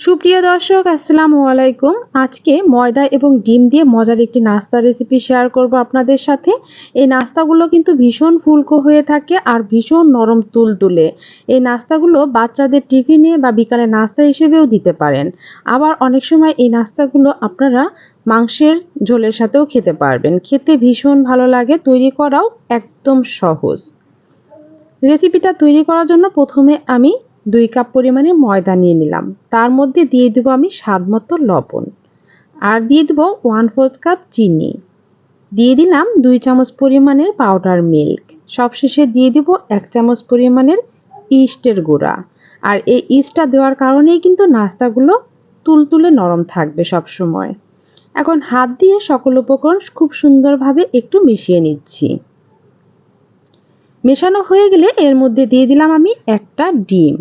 সুপ্রিয় দর্শক, আসসালামু আলাইকুম। আজকে ময়দা এবং ডিম দিয়ে মজার একটি নাস্তা রেসিপি শেয়ার করব আপনাদের সাথে। এই নাস্তাগুলো কিন্তু ভীষণ ফুলকো হয়ে থাকে আর ভীষণ নরম তুলতুলে এই নাস্তাগুলো বাচ্চাদের টিফিনে বা বিকালে নাস্তা হিসেবেও দিতে পারেন। আবার অনেক সময় এই নাস্তাগুলো আপনারা মাংসের ঝোলের সাথেও খেতে পারবেন। খেতে ভীষণ ভালো লাগে, তৈরি করাও একদম সহজ। রেসিপিটা তৈরি করার জন্য প্রথমে আমি দুই কাপ পরিমাণে ময়দা নিয়ে নিলাম। তার মধ্যে দিয়ে দেবো আমি স্বাদ মতো লবণ। আর দিয়ে দেবো ওয়ান ফোর্থ কাপ চিনি। দিয়ে দিলাম দুই চামচ পরিমাণের পাউডার মিল্ক। সবশেষে দিয়ে দিব এক চামচ পরিমাণের ইস্টের গুঁড়া। আর এই ইস্টটা দেওয়ার কারণেই কিন্তু নাস্তাগুলো তুলতুলে নরম থাকবে সব সময়। এখন হাত দিয়ে সকল উপকরণ খুব সুন্দরভাবে একটু মিশিয়ে নিচ্ছি। মেশানো হয়ে গেলে এর মধ্যে দিয়ে দিলাম আমি একটা ডিম।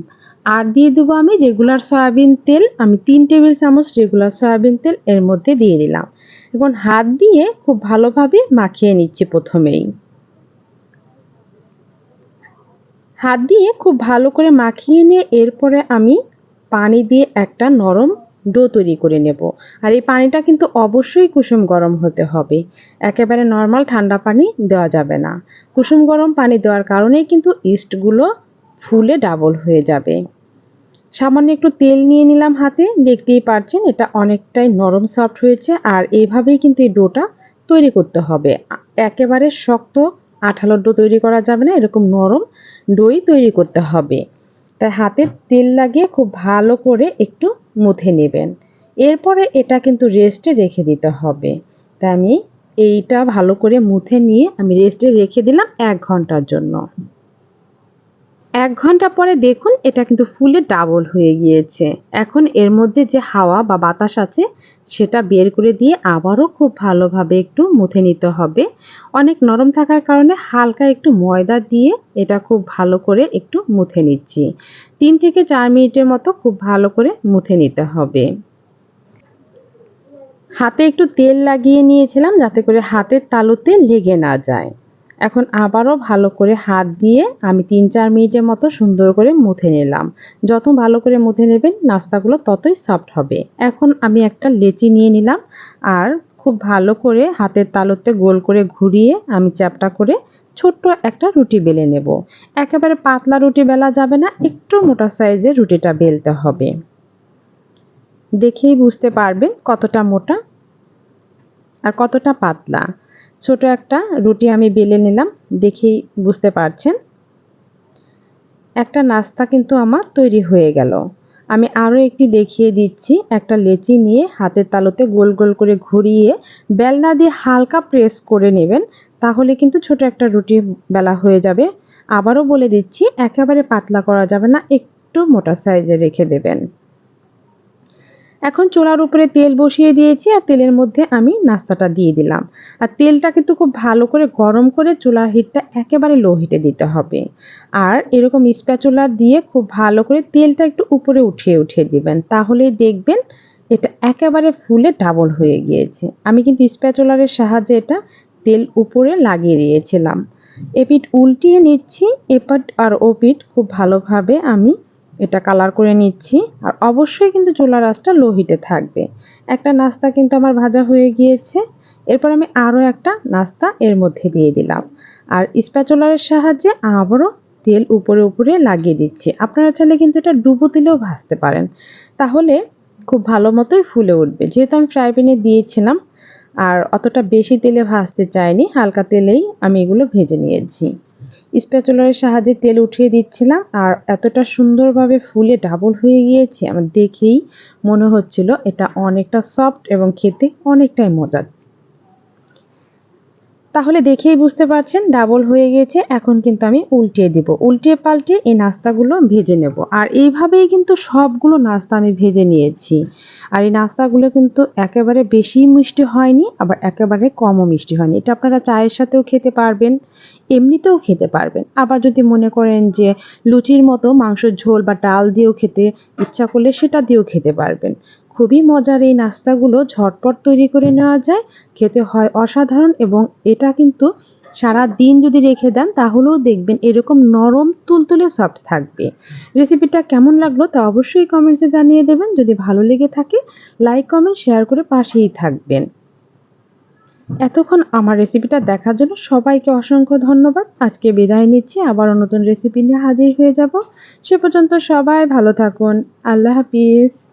আর দিয়ে দেবো আমি রেগুলার সয়াবিন তেল। আমি তিন টেবিল চামচ রেগুলার সয়াবিন তেল এর মধ্যে দিয়ে দিলাম। এখন হাত দিয়ে খুব ভালোভাবে মাখিয়ে নিচ্ছি প্রথমেই। হাত দিয়ে খুব ভালো করে মাখিয়ে নিয়ে এরপরে আমি পানি দিয়ে একটা নরম ডো তৈরি করে নেব। আর এই পানিটা কিন্তু অবশ্যই কুসুম গরম হতে হবে। একেবারে নর্মাল ঠান্ডা পানি দেওয়া যাবে না। কুসুম গরম পানি দেওয়ার কারণেই কিন্তু ইস্টগুলো ফুলে ডাবল হয়ে যাবে। সামান্য একটু তেল নিয়ে নিলাম হাতে। দেখতেই পারছেন এটা অনেকটাই নরম সফট হয়েছে আর এইভাবেই কিন্তু এই ডোটা তৈরি করতে হবে। একেবারে শক্ত আঠালো ডো তৈরি করা যাবে না, এরকম নরম ডোই তৈরি করতে হবে। তাই হাতের তেল লাগিয়ে খুব ভালো করে একটু মুথে নেবেন। এরপরে এটা কিন্তু রেস্টে রেখে দিতে হবে। তাই আমি এইটা ভালো করে মুথে নিয়ে আমি রেস্টে রেখে দিলাম এক ঘণ্টার জন্য। এক ঘণ্টা পরে দেখুন এটা কিন্তু ফুলে ডাবল হয়ে গিয়েছে। এখন এর মধ্যে যে হাওয়া বা বাতাস আছে, সেটা বের করে দিয়ে আবারও খুব ভালোভাবে একটু মুথে নিতে হবে। অনেক নরম থাকার কারণে হালকা একটু ময়দা দিয়ে এটা খুব ভালো করে একটু মুথে নিচ্ছি। তিন থেকে চার মিনিটের মতো খুব ভালো করে মুথে নিতে হবে। হাতে একটু তেল লাগিয়ে নিয়েছিলাম যাতে করে হাতের তালুতে লেগে না যায়। এখন আবারও ভালো করে হাত দিয়ে আমি তিন চার মিনিটের মতো সুন্দর করে মুথে নিলাম। যত ভালো করে মুথে নেবেন, নাস্তাগুলো ততই সফট হবে। এখন আমি একটা লেচি নিয়ে নিলাম আর খুব ভালো করে হাতের তালুতে গোল করে ঘুরিয়ে আমি চ্যাপটা করে ছোট্ট একটা রুটি বেলে নেব। একেবারে পাতলা রুটি বেলা যাবে না, একটু মোটা সাইজের রুটিটা বেলতে হবে। দেখেই বুঝতে পারবেন কতটা মোটা আর কতটা পাতলা। ছোট একটা রুটি আমি বেলে নিলাম, দেখেই বুঝতে পারছেন। একটা নাস্তা কিন্তু আমার তৈরি হয়ে গেল। আমি আরও একটি দেখিয়ে দিচ্ছি, একটা লেচি নিয়ে হাতের তালুতে গোল গোল করে ঘুরিয়ে বেলনা দিয়ে হালকা প্রেস করে নেবেন, তাহলে কিন্তু ছোট একটা রুটি বেলা হয়ে যাবে। আবারও বলে দিচ্ছি, একেবারে পাতলা করা যাবে না, একটু মোটা সাইজে রেখে দেবেন। এখন চোলার উপরে তেল বসিয়ে দিয়েছি আর তেলের মধ্যে আমি নাস্তাটা দিয়ে দিলাম। আর তেলটা কিন্তু খুব ভালো করে গরম করে চোলার হিটটা একেবারে লো হিটে দিতে হবে। আর এরকম স্প্যাচুলা দিয়ে খুব ভালো করে তেলটা একটু উপরে উঠিয়ে উঠিয়ে দিবেন। তাহলেই দেখবেন এটা একেবারে ফুলে ডাবল হয়ে গিয়েছে। আমি কিন্তু স্প্যাচুলারের সাহায্যে এটা তেল উপরে লাগিয়ে দিয়েছিলাম। এপিট উল্টিয়ে নিচ্ছি, এপাট আর ওপিট খুব ভালোভাবে আমি এটা কালার করে নিচ্ছি। আর অবশ্যই কিন্তু চুলার আঁচটা লো হিটে থাকবে। একটা নাস্তা কিন্তু আমার ভাজা হয়ে গিয়েছে। এরপর আমি আরও একটা নাস্তা এর মধ্যে দিয়ে দিলাম। আর স্প্যাচুলারের সাহায্যে আবারও তেল উপরে উপরে লাগিয়ে দিচ্ছি। আপনারা চাইলে কিন্তু এটা ডুবো তেলেও ভাজতে পারেন। তাহলে খুব ভালো মতোই ফুলে উঠবে। যেহেতু আমি ফ্রাই প্যানে দিয়েছিলাম, আর অতটা বেশি তেলে ভাজতে চাইনি, হালকা তেলেই আমি এগুলো ভেজে নিয়েছি। স্প্যাচুলারের সাহায্যে তেল উঠিয়ে দিচ্ছিলাম আর এতটা সুন্দরভাবে ফুলে ডাবল হয়ে গিয়েছে, আমার দেখেই মনে হচ্ছিল এটা অনেকটা সফট এবং খেতে অনেকটাই মজার। তাহলে দেখেই বুঝতে পারছেন ডাবল হয়ে গেছে। এখন কিন্তু আমি উল্টিয়ে দিব। উল্টিয়ে পাল্টে এই নাস্তাগুলো ভেজে নেব। আর এইভাবেই কিন্তু সবগুলো নাস্তা আমি ভেজে নিয়েছি। আর এই নাস্তাগুলো কিন্তু একেবারে বেশি মিষ্টি হয়নি, আবার একেবারে কমও মিষ্টি হয়নি। এটা আপনারা চায়ের সাথেও খেতে পারবেন, এমনিতেও খেতে পারবেন। আবার যদি মনে করেন যে লুচির মতো মাংসের ঝোল বা ডাল দিয়েও খেতে ইচ্ছা করলে সেটা দিয়েও খেতে পারবেন। খুবই মজার এই নাস্তাগুলো ঝটপট তৈরি করে নেওয়া যায়, খেতে হয় অসাধারণ এবং এটা কিন্তু সারা দিন যদি রেখে দেন তাহলেও দেখবেন এরকম নরম তুলতুলে সফট থাকবে। রেসিপিটা কেমন লাগল তা অবশ্যই কমেন্টসে জানিয়ে দেবেন, যদি ভালো লেগে থাকে লাইক, কমেন্ট, শেয়ার করে পাশেই থাকবেন। এতক্ষণ আমার রেসিপিটা দেখার জন্য সবাইকে অসংখ্য ধন্যবাদ। আজকে বিদায় নিচ্ছি, আবারও নতুন রেসিপি নিয়ে হাজির হয়ে যাব। সে পর্যন্ত সবাই ভালো থাকুন। আল্লাহ হাফিজ।